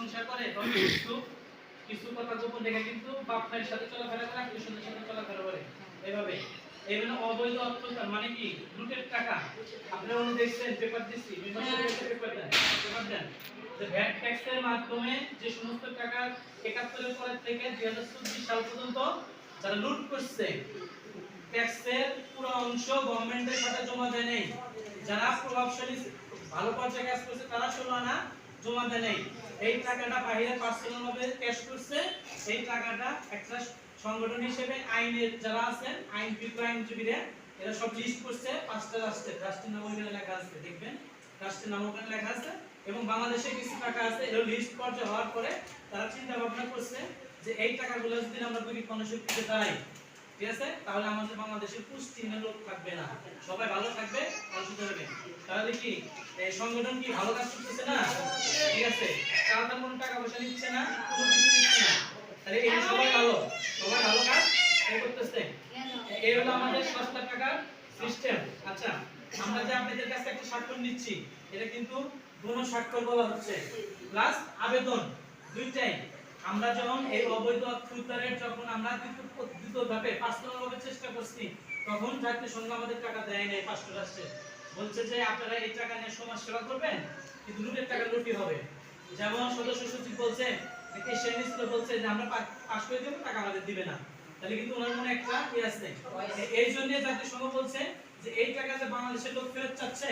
সংসার করে কিছু কথা গোপন রেখে কিন্তু বাপ সাথে চলাফেরা করে স্বজনের সাথে চলাফেরা করে এইভাবে এই অবৈধ অত্যাচার মানে কি? লুটের টাকা। আপনারা উনি দেখছেন পেপার দিচ্ছি পেপার দেন ভ্যাট ট্যাক্সের মাধ্যমে যে সমস্ত টাকা একাত্তরের থেকে দুই হাজার চব্বিশ সাল পর্যন্ত যারা লুট করছে ট্যাক্সের পুরো অংশ গভর্নমেন্টের জমা দেয় নেই। যারা প্রভাবশালী, ভালো পর্যায়ে কাজ করছে, তারা ষোলো আনা জমা দেয় নেই। এই টাকাটা বাইরে পার্সোনাল ভাবে ক্যাশ করছে। এই টাকাটা একটা সংগঠন হিসেবে আইনের যারা আছেন আইন বিজ্ঞ আইনজীবীরা, এরা সব লিস্ট করছে। পাঁচটা রাষ্ট্রের রাষ্ট্রের নাম ওইখানে লেখা আছে, দেখবেন। রাষ্ট্রের নাম ওখানে লেখা আছে এবং বাংলাদেশে কিছু টাকা আছে, এগুলো লিস্ট পর্যায়ে হওয়ার পরে তারা চিন্তা ভাবনা করছে যে এই টাকাগুলো যদি আমরা গরিব মানুষের দিকে দাঁড়াই ঠিক আছে? তাহলে আমাদের বাংলাদেশের পুষ্টিহীন লোক থাকবে না। সবাই ভালো থাকবে, অসুস্থ হবে তাহলে কি, এই সংগঠন কি ভালো কাজ করতেছে না? ঠিক আছে? তারা তার কোনো টাকা পয়সা নিচ্ছে না? কোনো কিছু নিচ্ছে না। তাহলে এই সবাই ভালো সবাই ভালো কাজ করতেছে। এই হলো আমাদের সস্তা টাকার সিস্টেম আচ্ছা আমরা যে আপনাদের কাছে একটা স্বাক্ষর নিচ্ছি, এটা কিন্তু গণ স্বাক্ষর বলা হচ্ছে। প্লাস আবেদন, দুইটাই। আমরা যখন এই অবৈধ অর্থোদ্ধারের যখন আমরা দ্বিতীয় ভাবে পার্সোনাল চেষ্টা করছি তখন জাতীয় সংঘ আমাদের টাকা দেয় নাই পাঁচটা রাষ্ট্রে বলছে যে আপনারা এই টাকা নিয়ে সমাজ সেবা করবেন কিন্তু লুটের টাকা লুটি হবে। যেমন সদস্য সচিব বলছে শ্রেণি ছিল বলছে যে আমরা পাশ করে দেবো টাকা আমাদের দিবে না। তাহলে কিন্তু ওনার মনে একটা ইয়ে আছে। এই জন্য জাতীয় সংঘ বলছে যে এই টাকা যে বাংলাদেশের লোক ফেরত চাচ্ছে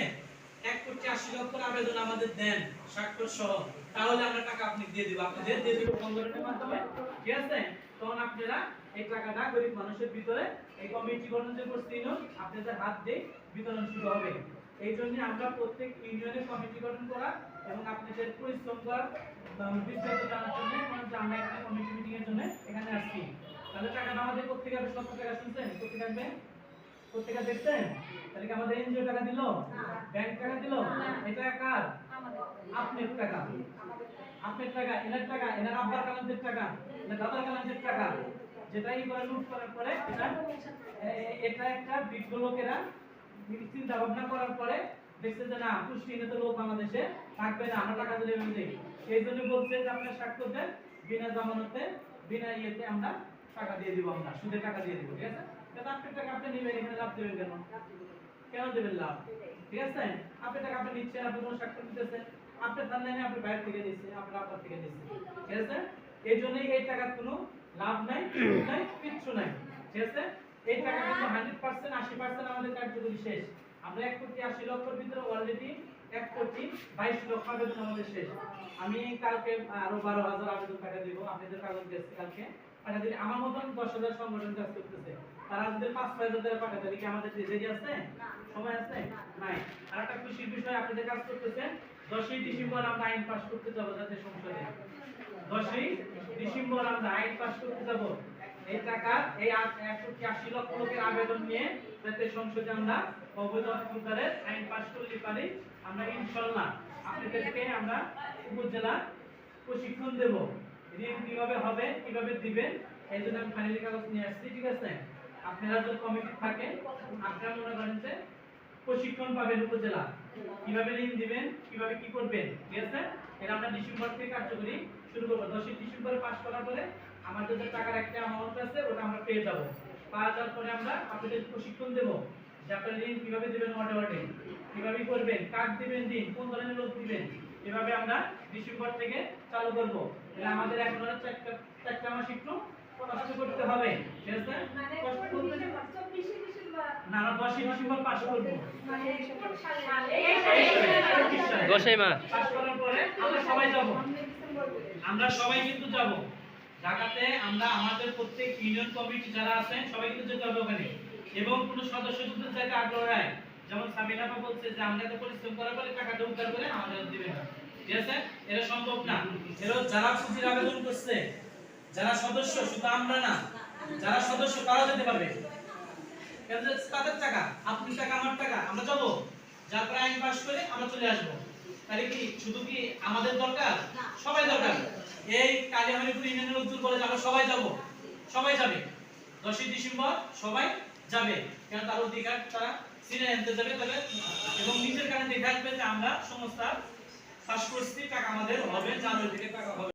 এক কোটি আশি লক্ষের আবেদন আমাদের দেন স্বাক্ষর সহ। তাহলে আমরা টাকা আপনি দিয়ে দিব। আপনি দিয়ে দিব সংগঠনের মাধ্যমে, ঠিক আছে? তখন আপনারা এই টাকাটা গরিব মানুষের ভিতরে এই কমিটি গঠন যে করছি আপনাদের হাত দিয়ে বিতরণ শুরু হবে। এই জন্য আমরা প্রত্যেক ইউনিয়নের কমিটি গঠন করা এবং আপনাদের পরিশ্রম করা বিস্তারিত জানার জন্য আমরা একটা কমিটি মিটিং এর জন্য এখানে আসছি। তাহলে টাকাটা আমাদের কোথেকে আসবে? সব টাকা শুনছেন কোথেকে আসবে কোথেকে দেখছেন? তাহলে কি আমাদের এনজিও টাকা দিল? ব্যাংক টাকা দিল? এটা কার? আপনার টাকা। আপনার টাকা, এনার টাকা, এনার আব্বার কালামদের টাকা, এনার দাদার কালামদের টাকা। যেটা এই করে লুট করার পরে এটা এটা একটা বিজ্ঞ লোকেরা চিন্তা ভাবনা করার পরে দেখছে যে না পুষ্টিহীনতা লোক বাংলাদেশে থাকবে না, আমরা টাকা দিলে এমনি। দেই এই জন্য বলছে যে আপনার স্বাক্ষর দেন, বিনা জামানতে, বিনা ইয়েতে আমরা টাকা দিয়ে দিব আমরা সুদে টাকা দিয়ে দিব, ঠিক আছে? আপনার টাকা আপনি নেবেন এখানে লাভ দেবেন কেন? কেন? দেবেন লাভ? ঠিক আছে? আপনি টাকা আপনি নিচ্ছেন আপনি কোনো স্বাক্ষর দিতেছেন আপনার ধান নেই আপনার বাইরে থেকে দিচ্ছে আপনার আপনার থেকে দিচ্ছে ঠিক আছে? এই জন্যই এই টাকার কোনো লাভ নাই নাই কিচ্ছু নাই। ঠিক আছে? এই টাকা কিন্তু হান্ড্রেড পার্সেন্ট আশি পার্সেন্ট আমাদের কার্যকরী শেষ। আমরা এক কোটি আশি লক্ষের ভিতরে অলরেডি এক কোটি বাইশ লক্ষ আবেদন আমাদের শেষ। আমি কালকে আরও বারো হাজার আবেদন টাকা দিব। আপনাদের কাগজ দিয়েছি কালকে। টাকা দিলে আমার মতন দশ হাজার সংগঠন কাজ করতেছে তারা যদি পাঁচ ছয় হাজার টাকা পাঠায় তাহলে কি আমাদের রেডি আছে? সময় আছে? নাই। আর একটা খুশির বিষয় আপনাদের কাজ করতেছেন দশই ডিসেম্বর আমরা আইন পাস করতে যাব জাতীয় সংসদে। দশই ডিসেম্বর আমরা আইন পাস করতে যাব। এই টাকা এই একশো এক আশি লক্ষ লোকের আবেদন নিয়ে যাতে সংসদে আমরা অবৈধ অর্থোদ্ধারের আইন পাস করতে পারি। আমরা ইনশাল্লাহ আপনাদেরকে আমরা উপজেলা প্রশিক্ষণ দেব। ঋণ কীভাবে হবে, কীভাবে দিবেন এই জন্য আমি ফাইনালি কাগজ নিয়ে আসছি, ঠিক আছে? আপনারা যদি কমিটি থাকেন আপনারা মনে করেন যে প্রশিক্ষণ পাবেন উপজেলা। কীভাবে ঋণ দিবেন, কীভাবে কি করবেন, ঠিক আছে? এটা আমরা ডিসেম্বর থেকে কার্যকরী শুরু করব। দশই ডিসেম্বরে পাস করার পরে আমাদের যে টাকার একটা অ্যামাউন্ট আছে, ওটা আমরা পেয়ে যাব। পাওয়া যাওয়ার পরে আমরা আপনাদের প্রশিক্ষণ দেবো যে আপনারা ঋণ কীভাবে দিবেন ওয়াটে ওয়াটে কীভাবে করবেন? কার্ড দিবেন ঋণ কোন ধরনের লোক দিবেন? এভাবে আমরা ডিসেম্বর থেকে চালু করব। তাহলে আমাদের এখন হচ্ছে চারটা মাস একটু কষ্ট করতে হবে ঠিক আছে? না না দশই ডিসেম্বর পাস করব। দশই মাস পাস করার পরে আমরা সবাই যাব। আমরা সবাই কিন্তু যাব। ঢাকাতে আমরা আমাদের প্রত্যেক ইউনিয়ন কমিটি যারা আছেন সবাই কিন্তু যেতে হবে ওখানে। এবং কোনো সদস্য যদি চাইতে আগ্রহ হয় যেমন সামিনা আপা বলছে যে, আমরা তো পরিশ্রম করার পরে টাকাটা উদ্ধার করে আমাদের দিবে না। ঠিক আছে? এটা সম্ভব না। এরা যারা পুঁজির আবেদন করছে, যারা সদস্য, শুধু আমরা না, যারা সদস্য তারা যেতে পারবে। তাদের টাকা, আপনার টাকা, আমার টাকা, আমরা যাব। যার পরে আইন পাস করে আমরা চলে আসব। তাহলে কি, শুধু কি আমাদের দরকার? সবাই দরকার। এই কালিয়ামারিপুর ইউনিয়নের লোকজন বলে আমরা সবাই যাব। সবাই যাবে। দশই ডিসেম্বর সবাই যাবে। কেন তার অধিকার? তারা সিনে আনতে যাবে তাহলে। এবং নিজের কারণে দেখা আসবে যে আমরা সংস্থার পাশ করছি, টাকা আমাদের হবে চার থেকে টাকা হবে।